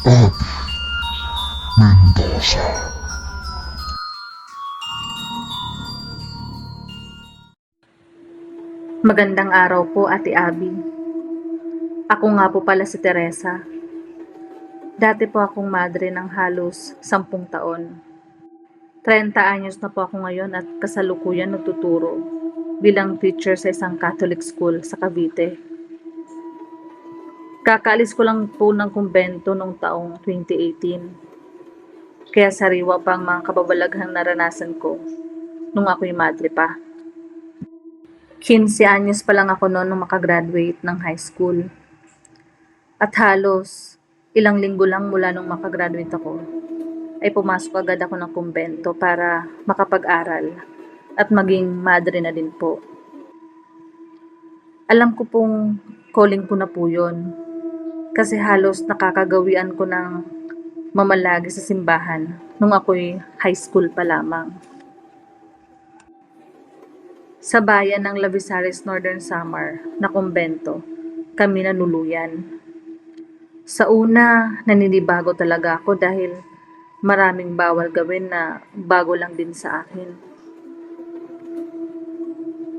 Abby Mendoza. Magandang araw po, Ate Abby. Ako nga po pala si Teresa. Dati po akong madre ng halos sampung taon. 30 anyos na po ako ngayon at kasalukuyan nagtuturo bilang teacher sa isang Catholic school sa Cavite. Kakaalis ko lang po ng kumbento noong taong 2018. Kaya sariwa pa ang mga kababalaghang naranasan ko nung ako'y madre pa. 15 anyos pa lang ako noon nung makagraduate ng high school. At halos ilang linggo lang mula nung makagraduate ako, ay pumasok agad ako ng kumbento para makapag-aral at maging madre na din po. Alam ko pong calling ko na po yun kasi halos nakakagawian ko ng mamalagi sa simbahan nung ako'y high school pa lamang sa bayan ng Lavisares Northern Samar na kumbento, kami nanuluyan. Sa una, naninibago talaga ako dahil maraming bawal gawin na bago lang din sa akin.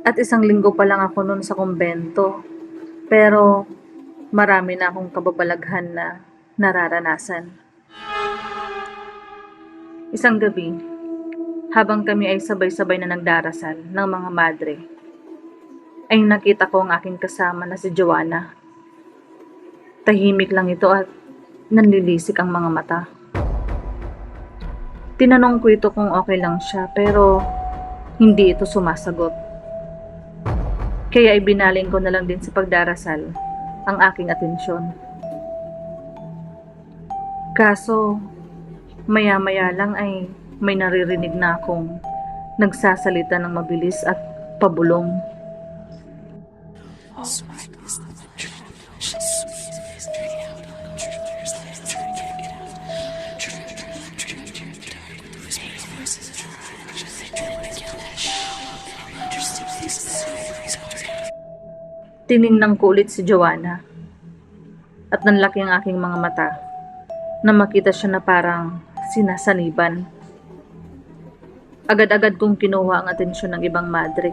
At isang linggo pa lang ako noon sa kumbento, pero marami na akong kababalaghan na nararanasan. Isang gabi, habang kami ay sabay-sabay na nagdarasal ng mga madre, ay nakita ko ang aking kasama na si Joanna. Tahimik lang ito at nanlilisik ang mga mata. Tinanong ko ito kung okay lang siya pero hindi ito sumasagot. Kaya ibinaling ko na lang din sa pagdarasal ang aking atensyon. Kaso, maya-maya lang ay may naririnig na akong nagsasalita ng mabilis at pabulong. Tiningnan ko ulit si Joanna at nanlaki ang aking mga mata na makita siya na parang sinasaniban. Agad-agad kong kinuha ang atensyon ng ibang madre.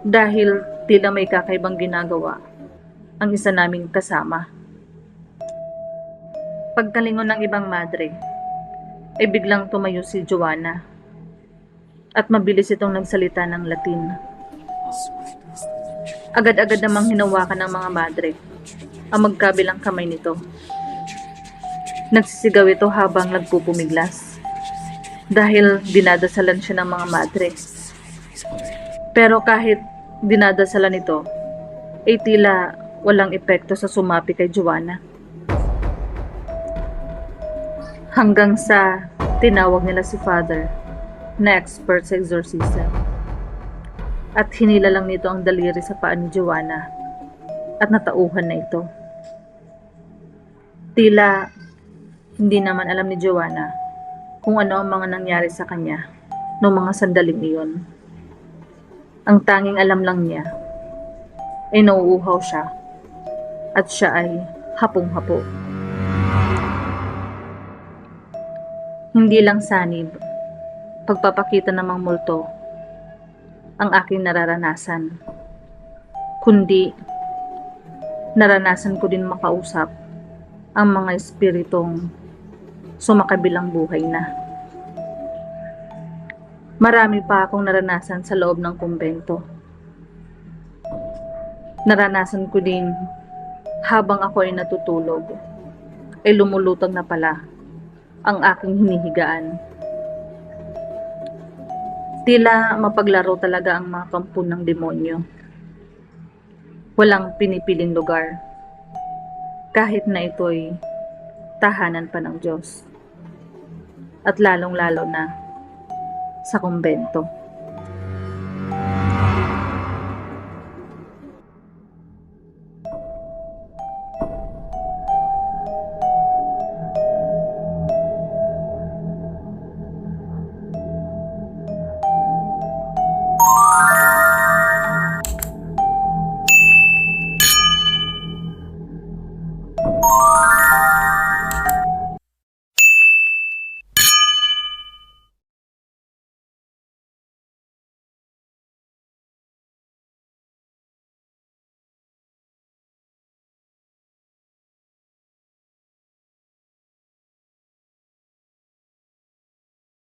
Dahil tila may kakaibang ginagawa ang isa naming kasama. Pagkalingon ng ibang madre, ay biglang tumayo si Joanna at mabilis itong nagsalita ng Latin. Agad-agad namang hinawakan ng mga madre ang magkabilang kamay nito. Nagsisigaw ito habang nagpupumiglas dahil dinadasalan siya ng mga madre. Pero kahit dinadasalan ito, ay tila walang epekto sa sumapi kay Joanna. Hanggang sa tinawag nila si Father na expert sa exorcism. At hinila lang nito ang daliri sa paa ni Joanna at natauhan na ito. Tila hindi naman alam ni Joanna kung ano ang mga nangyari sa kanya noong mga sandaling iyon. Ang tanging alam lang niya ay nauuhaw siya at siya ay hapong-hapo. Hindi lang sanib, pagpapakita ng mga multo ang aking nararanasan, kundi naranasan ko din makausap ang mga espiritong sumakabilang buhay na. Marami pa akong naranasan sa loob ng kumbento. Naranasan ko din habang ako ay natutulog, ay lumulutang na pala ang aking hinihigaan. Tila mapaglaro talaga ang mga kampo ng demonyo. Walang pinipiling lugar kahit na ito'y tahanan pa ng Diyos. At lalong-lalo na sa kumbento.